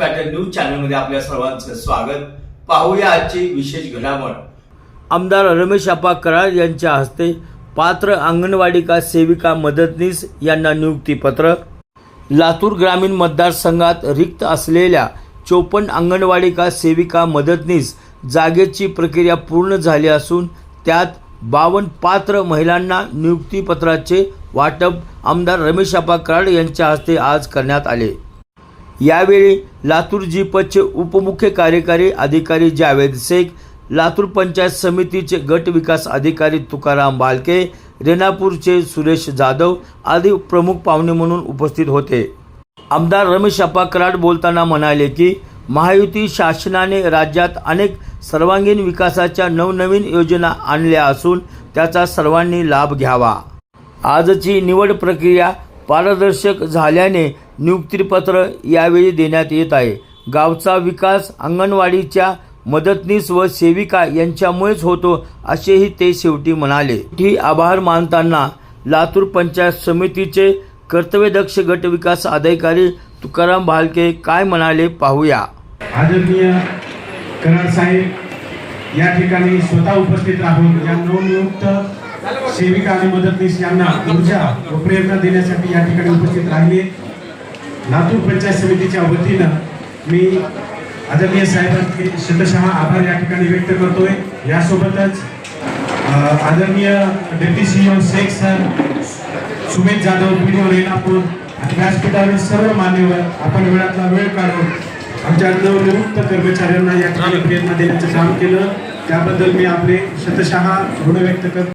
News चॅनलमध्ये आपल्या सर्वांचं स्वागत. पाहूया आजची विशेष घडामोड. आमदार रमेश आप्पा कराड यांच्या हस्ते पात्र अंगणवाडिका सेविका मदतनीस यांना नियुक्तीपत्र लातूर ग्रामीण मतदारसंघात रिक्त असलेल्या चोपन्न अंगणवाडिका सेविका मदतनीस जागेची प्रक्रिया पूर्ण झाली असून त्यात बावन्न पात्र महिलांना नियुक्तीपत्राचे वाटप आमदार रमेश आप्पा कराड यांच्या हस्ते आज करण्यात आले. यावेळी लातूर जिपचे उपमुख्य कार्यकारी अधिकारी जावेद शेख लातूर पंचायत समितीचे गट विकास अधिकारी तुकाराम बालके रेणापूरचे सुरेश जाधव आदी प्रमुख पाहुणे म्हणून उपस्थित होते. आमदार रमेश अपाकराड बोलताना म्हणाले की महायुती शासनाने राज्यात अनेक सर्वांगीण विकासाच्या नवनवीन योजना आणल्या असून त्याचा सर्वांनी लाभ घ्यावा. आजची निवड प्रक्रिया पारदर्शक झाल्याने नियुक्तीपत्र यावेळी देण्यात येत आहे. गावचा विकास अंगणवाडीच्या मदतनीस व सेविका यांच्यामुळेच होतो असेही ते शेवटी म्हणाले. ही आभार मानताना लातूर पंचायत समितीचे कर्तव्यदक्ष गट विकास अधिकारी तुकाराम भालके काय म्हणाले पाहूया. आदरणीय कराड साहेब या ठिकाणी स्वतः उपस्थित राहून या नवनियुक्त सेविका आणि मदतनीस यांना ऊर्जा व प्रेरणा देण्यासाठी या ठिकाणी उपस्थित राहिले. लातूर पंचायत समितीच्या वतीनं मी आदरणीय साहेबांचे शतशः आभार या ठिकाणी व्यक्त करतोय. यासोबतच आदरणीय deputy CEO Shaikh sir Sumit Jadhav PDO Renapur आणि व्यासपीठावरील सर्व मान्यवर आपण वेळातला वेळ काढून आमच्या नवनिवृत्त कर्मचाऱ्यांना या ठिकाणी प्रेरणा देण्याचं काम केलं. त्याबद्दल मी आपले शतशः ऋण व्यक्त करतो.